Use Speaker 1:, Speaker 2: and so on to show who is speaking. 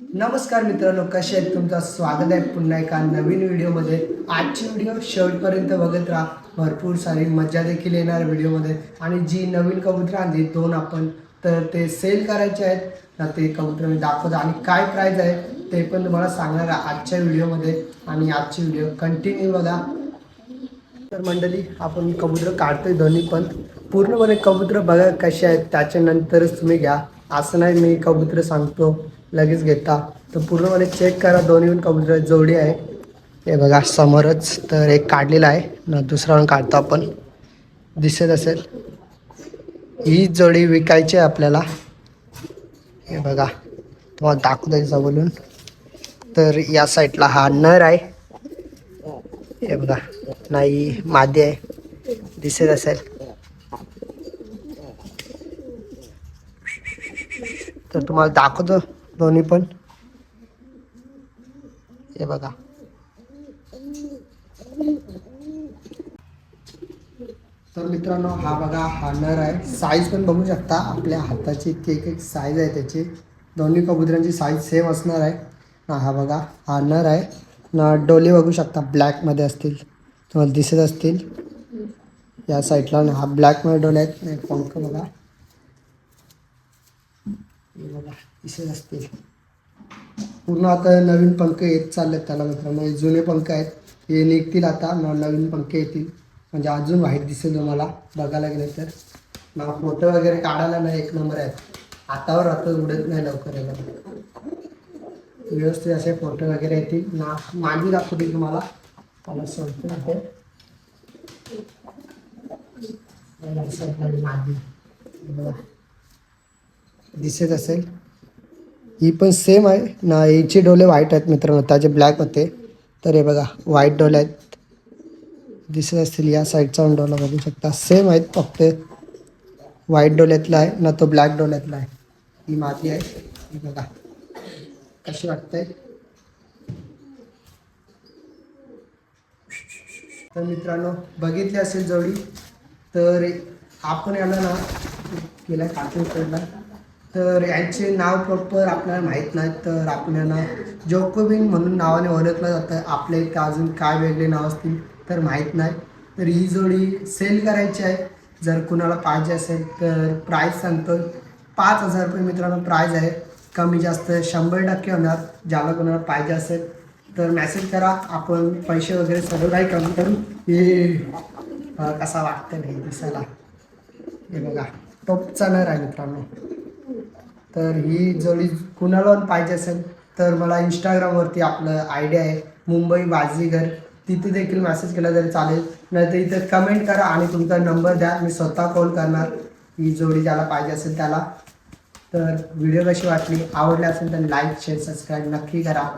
Speaker 1: नमस्कार मित्रांनो कसे आहेत? तुमचं स्वागत आहे. पुन्हा एका नवीन व्हिडिओमध्ये. आजची व्हिडिओ शेवटपर्यंत बघत राहा. भरपूर सारी मजा देखील येणार व्हिडिओमध्ये. आणि जी नवीन कबूतर आणली दोन आपण तर ते सेल करायचे आहेत. ना ते कबूतर मी दाखवतो. आणि काय प्राईज आहे ते पण तुम्हाला सांगणार आहे आजच्या व्हिडिओमध्ये. आणि आजची व्हिडिओ कंटिन्यू बघा. तर मंडळी आपण कबूतर काढतोय दोन्ही पण. पूर्णपणे कबुतर बघा कसे आहेत. त्याच्यानंतरच तुम्ही घ्या. असं नाही मी कबुतर सांगतो. लगेच घेता. तर पूर्णपणे चेक करा. दोन्ही पण कबूतर जोडी आहे. हे बघा समोरच तर एक काढलेला आहे. ना दुसरा पण काढतो आपण. दिसत असेल. ही जोडी विकायची आहे आपल्याला. हे बघा. तुम्हाला दाखव द्यायचा बोलून. तर या साईडला हा नर आहे. हे बघा. नाही मादी आहे. दिसत असेल. तर तुम्हाला दाखवतो. दोन्ही पण. हे बघा. तर मित्रांनो हा बघा हा नर आहे. साईज पण बघू शकता. आपल्या हाताची इतकी एक एक साईज आहे त्याची. दोन्ही कबुतरांची साईज सेम असणार आहे. ना हा बघा हा नर आहे. ना डोले बघू शकता. ब्लॅकमध्ये असतील. तुम्हाला दिसत असतील. या साईडला ना हा ब्लॅकमध्ये डोले आहेत. नाही पंख बघा. हे बघा असतील. पूर्ण आता नवीन पंख येत चाललेत त्याला मित्रांनो. जुने पंख आहेत. हे निघतील आता. नवीन पंख येतील. म्हणजे अजून व्हाईट दिसेल तुम्हाला. बघायला गेलं तर. ना फोटो वगैरे काढायला नाही एक नंबर आहेत. हातावर आता उडत नाही लवकर हे व्यवस्थित असे फोटो वगैरे येतील. ना मागे दाखवतील तुम्हाला. मला सोडतो इथे. या साईडला मादी. हे बघा. दिसत असेल. ही पण सेम आहे. ना हिचे डोले व्हाईट आहेत मित्रांनो. त्याचे ब्लॅक होते तर हे बघा व्हाईट डोले आहेत. दिसत असतील या साईडचा पण डोला बघू शकता. सेम आहेत फक्त. व्हाईट डोल्यातला आहे ना तो ब्लॅक डोल्यातला आहे. ही माती आहे. ही बघा. कशी वाटते तर मित्रांनो बघितली असेल जोडी तर आपण याला ना केला कापूरकडला तर यांचे नाव प्रॉपर आपल्याला माहीत नाही तर आपल्याला जोकोबिन म्हणून नावाने ओळखलं जातं. आपल्या इथे अजून काय वेगळे नाव असतील तर माहीत नाही. तर ही जोडी सेल करायची आहे. जर कुणाला पाहिजे असेल तर प्राईस सांगतो पाच हजार रुपये मित्रांनो प्राईज आहे. कमी जास्त शंभर टक्के होणार. ज्याला कोणाला पाहिजे असेल तर मेसेज करा. आपण पैसे वगैरे सगळं काही कमी करू. हे कसा वाटतं नाही दिसायला. हे बघा टॉपचा नर आहे मित्रांनो. तर ही जोडी कुणाला पाहिजे असेल तर मला इंस्टाग्रामवरती आपलं आयडिया आहे मुंबई बाजीघर तिथे देखील मेसेज केला तरी चालेल. नाहीतर इथं कमेंट करा आणि तुमचा नंबर द्या. मी स्वतः कॉल करणार ही जोडी ज्याला पाहिजे असेल त्याला. तर व्हिडिओ कशी वाटली? आवडली असेल तर लाईक शेअर सबस्क्राईब नक्की करा.